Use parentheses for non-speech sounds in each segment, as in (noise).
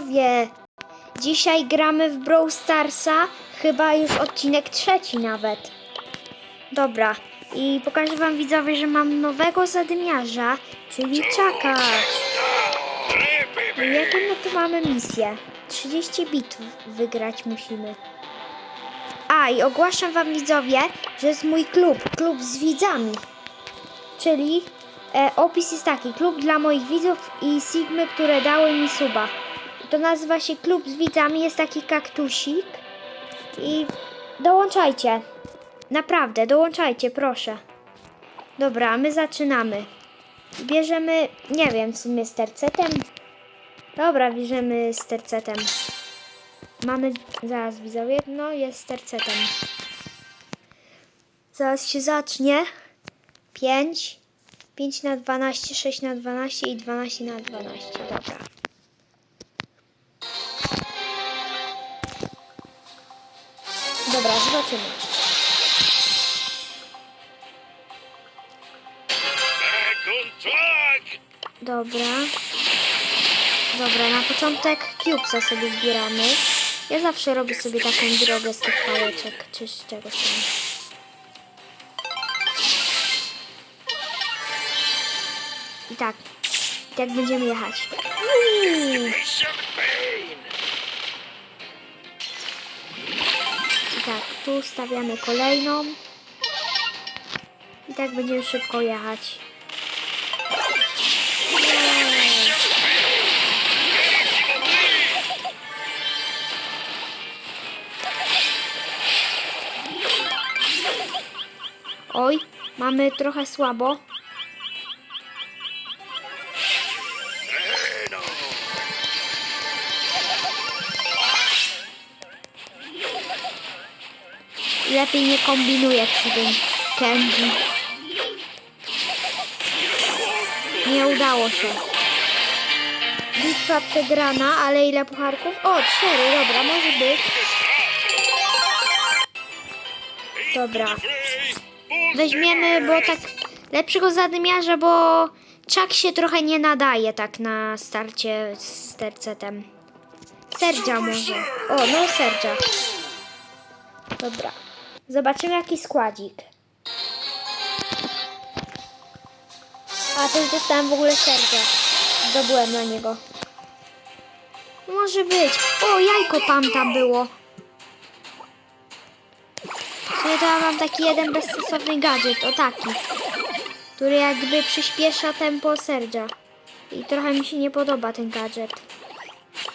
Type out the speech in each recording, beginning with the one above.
widzowie! Dzisiaj gramy w Brawl Starsa, chyba już odcinek trzeci nawet. Dobra, i pokażę wam widzowie, że mam nowego zadymiarza, czyli Czaka. I jaką my tu mamy misję? 30 bit wygrać musimy. A, i ogłaszam wam widzowie, że jest mój klub, klub z widzami. Czyli e, opis jest taki, klub dla moich widzów i Sigmy, które dały mi suba. To nazywa się klub z widzami, jest taki kaktusik i dołączajcie. Naprawdę, dołączajcie, proszę. Dobra, my zaczynamy. Bierzemy, nie wiem, w sumie z tercetem. Dobra, bierzemy z tercetem. Mamy, zaraz widzowie, no jest z tercetem. Zaraz się zacznie. 5, 5 na 12, 6 na 12 i 12 na 12. Dobra. Dobra, zobaczymy. Dobra. Dobra, na początek cubesa sobie zbieramy. Ja zawsze robię sobie taką drogę z tych pałeczek, czy z czegoś tam. I tak. Tak będziemy jechać. Uuu. Tak, tu stawiamy kolejną. I tak będziemy szybko jechać. Oj, mamy trochę słabo. Lepiej nie kombinuję przy tym Kenji. Nie udało się. Bitwa przegrana, ale ile pucharków? O, cztery, dobra, może być. Dobra. Weźmiemy, bo tak lepszego zadymiarza, bo Chuck się trochę nie nadaje tak na starcie z tercetem. Serdzia może. O, no serdzia. Dobra. Zobaczymy jaki składzik. A też dostałem w ogóle serce. Zdobyłem na niego. Może być. O, jajko tam było. Czyli to ja mam taki jeden bezsensowny gadżet, o taki. Który jakby przyspiesza tempo serdzia. I trochę mi się nie podoba ten gadżet.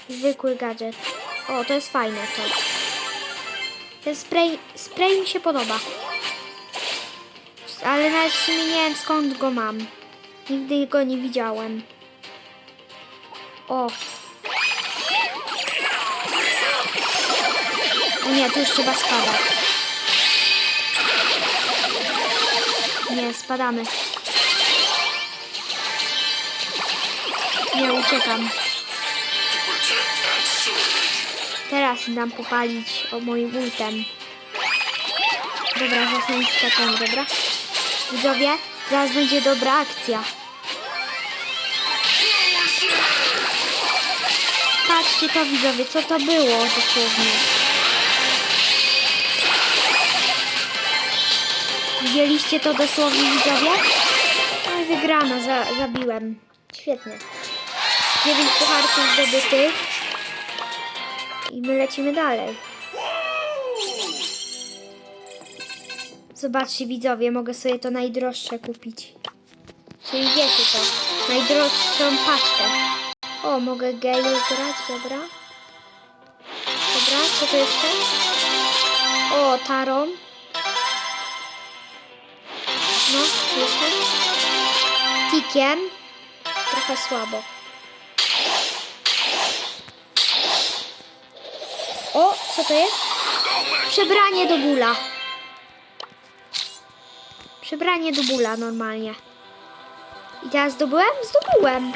Zwykły gadżet. O, to jest fajne to. Ten spray, spray mi się podoba. Ale nawet nie wiem skąd go mam. Nigdy go nie widziałem. O. O nie, tu już trzeba spadać. Nie, spadamy. Nie, uciekam. Teraz dam popalić o moim ultem. Dobra, zasnąć skaczemy, dobra? Widzowie, zaraz będzie dobra akcja. Patrzcie to widzowie, co to było dosłownie. Widzieliście to dosłownie widzowie? No wygrano, za, zabiłem. Świetnie. 9 pucharków zdobytych. I my lecimy dalej. Zobaczcie widzowie, mogę sobie to najdroższe kupić. Czyli wiecie to. Najdroższą paczkę. O, mogę Gale grać, dobra. Dobra, co to jeszcze? O, Tarom. No, jeszcze. Tikiem. Trochę słabo. Co to jest? Przebranie do bóla. Przebranie do bóla normalnie. I teraz zdobyłem? Zdobyłem.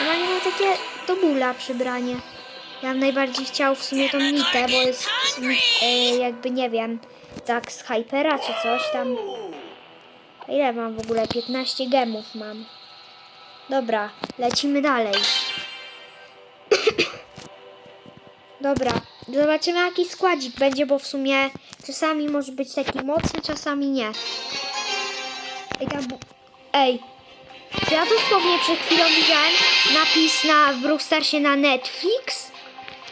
Normalnie mam takie do bóla przebranie. Ja bym najbardziej chciał w sumie tą mitę, bo jest e, jakby nie wiem, tak z Hypera czy coś tam. Ile mam w ogóle? 15 gemów mam. Dobra, lecimy dalej. (coughs) Dobra, zobaczymy jaki składzik będzie, bo w sumie czasami może być taki mocny, czasami nie. Ej, tam... Ej, ja dosłownie przed chwilą widziałem napis na w Brawl Starsie na Netflix?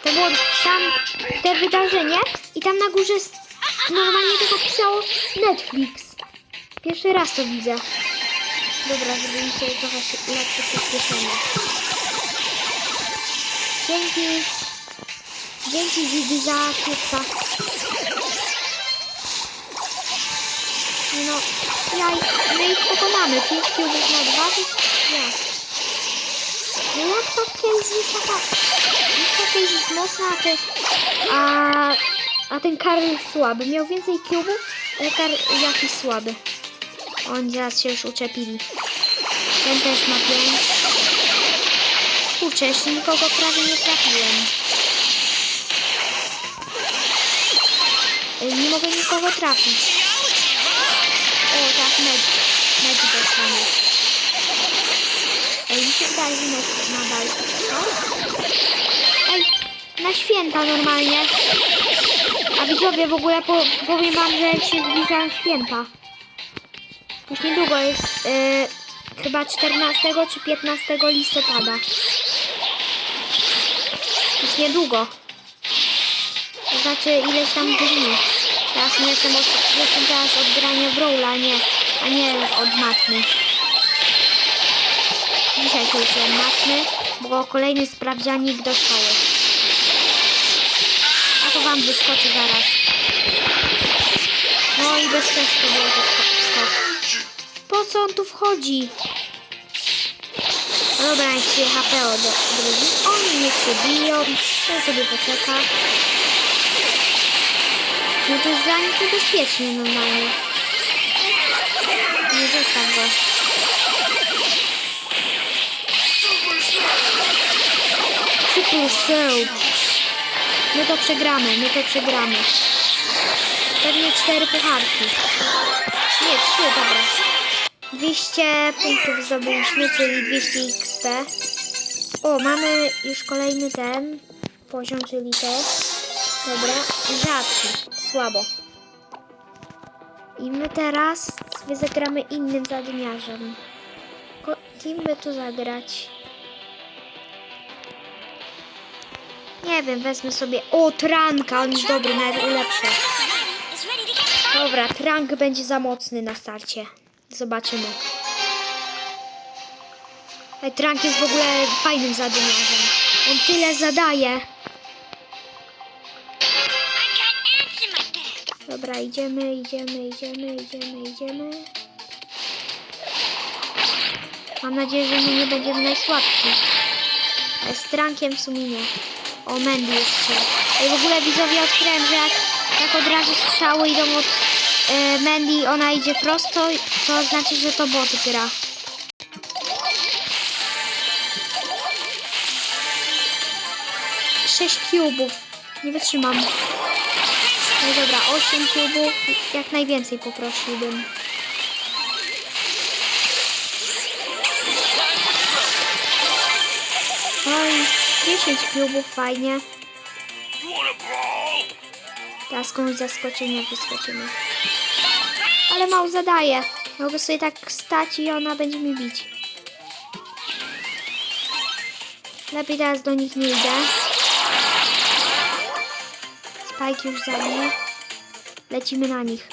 To było tam te wydarzenie i tam na górze normalnie tylko pisało Netflix. Pierwszy raz to widzę. Dobra, zrobimy sobie trochę lepsze przyspieszenie. Dzięki. Dzięki Ziggy za. Nie No, ja, my ich pokonamy. 5 kiełbów na 2 to ja. No jak to case jest taka... Jak to case jest mocna, a, te, a, a ten Karl słaby. Miał więcej kiubów, ale Karl jakiś słaby. Oni zaraz się już uczepili. Ten też ma 5. Kurczę, jeszcze nikogo prawie nie trafiłem. Nie mogę nikogo trafić. O, tak, med. Med dostanie. Ej, mi się wydaje, że med nadal. Ej, na święta normalnie. A widzowie, w ogóle po, powiem wam, że się zbliżają święta. Już niedługo jest y, chyba 14 czy 15 listopada. Już niedługo. To znaczy ileś tam dni. Teraz nie jestem, jestem teraz od grania nie, a nie od matmy. Dzisiaj się uczyłem matmy, bo kolejny sprawdzianik do szkoły. A to wam wyskoczy zaraz. No i bez sensu było to skok. Po co on tu wchodzi? Dobra, niech się HP odrodzi. Oni niech się biją. Ten sobie poczeka. No to jest dla nich niebezpiecznie normalnie. Nie zostaw go. Super. My to przegramy, my to przegramy. Pewnie cztery pucharki. Nie, trzy, dobra. 200 punktów zdobyliśmy, czyli 200 XP. O, mamy już kolejny ten poziom, czyli to. Dobra, rzadki, słabo. I my teraz zagramy innym zadymiarzem. Ko- Kim by tu zagrać? Nie wiem, wezmę sobie... O, Tranka, on jest dobry, get Dobra, Trank będzie za mocny na starcie. Zobaczymy. Trank jest w ogóle fajnym zadymiarzem. On tyle zadaje. Idziemy, idziemy, idziemy, idziemy, idziemy. Mam nadzieję, że my nie będziemy najsłabsi. Z Trankiem w sumie nie. O, Mandy jest strzał. I w ogóle widzowie odkryłem, że jak, jak od razu strzały idą od e, Mandy, ona idzie prosto, to znaczy, że to bot gra. Sześć cubów. Nie wytrzymam. No dobra, 8 kubów, jak najwięcej poprosiłbym. Oj, 10 kubów, fajnie. Teraz komuś zaskoczenie wyskoczymy. Ale mało zadaje. Mogę sobie tak stać i ona będzie mi bić. Lepiej teraz do nich nie idę. Spike już za mnie. Lecimy na nich.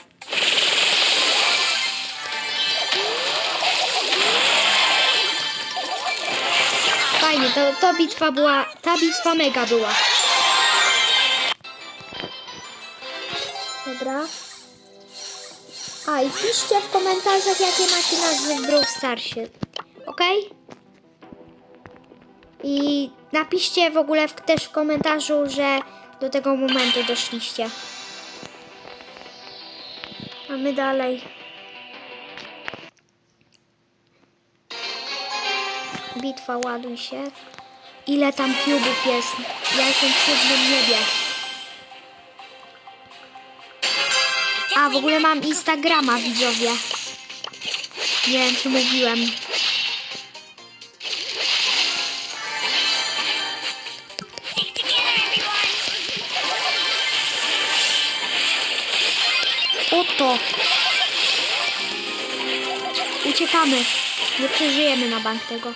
Fajnie, to, to bitwa była, ta bitwa mega była. Dobra. A i piszcie w komentarzach, jakie macie nazwy w Brawl Starsie. Ok? I napiszcie w ogóle w, też w komentarzu, że do tego momentu doszliście. A my dalej. Bitwa, ładuj się. Ile tam cubów jest? Ja jestem w siódmym niebie. A, w ogóle mam Instagrama, widzowie. Nie wiem, czy mówiłem. Oto. Uciekamy. Nie przeżyjemy na bank tego.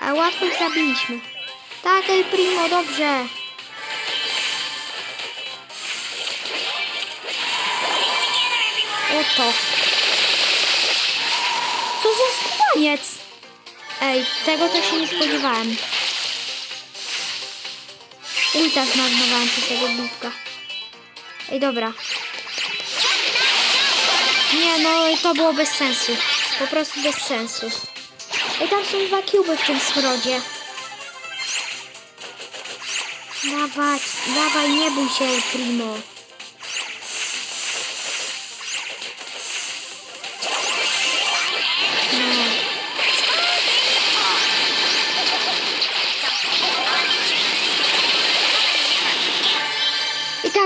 Ale łatwo ich zabiliśmy. Tak, El Primo, dobrze. Oto. Co za skubaniec? Ej, tego też się nie spodziewałem. Ulta zmarnowałem przez tego bitka. Ej, dobra. Nie, no to było bez sensu. Po prostu bez sensu. Ej, tam są dwa kuby w tym smrodzie. Dawać, dawaj, nie bój się, Primo.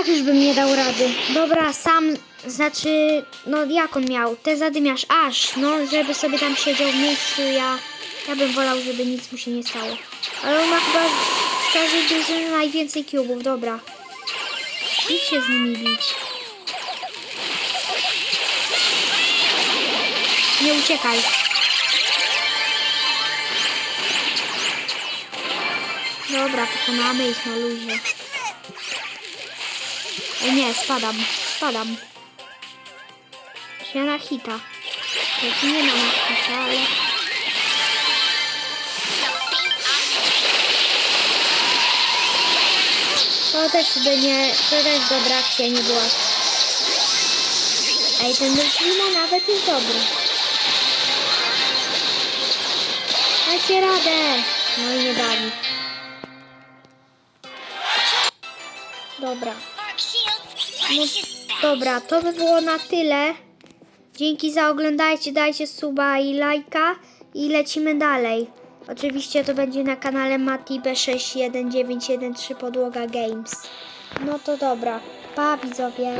Już bym nie dał rady. Dobra, sam, znaczy, no jak on miał? Te zadymiarz aż, no, żeby sobie tam siedział w miejscu, ja, ja bym wolał, żeby nic mu się nie stało. Ale on ma chyba z każdej drużyny najwięcej kubów, dobra. Idź się z nimi bić. Nie uciekaj. Dobra, pokonamy ich na luzie. Ej, nie, spadam, spadam. Ja na hita. Znaczy nie na hita, ale... To też by nie, to też dobra akcja nie była. Ej, ten Delfino nawet jest dobry. Dajcie radę! No i nie dali. Dobra. No, dobra, to by było na tyle. Dzięki za oglądajcie, dajcie suba i lajka i lecimy dalej. Oczywiście to będzie na kanale Mati B61913 Podłoga Games. No to dobra, pa widzowie.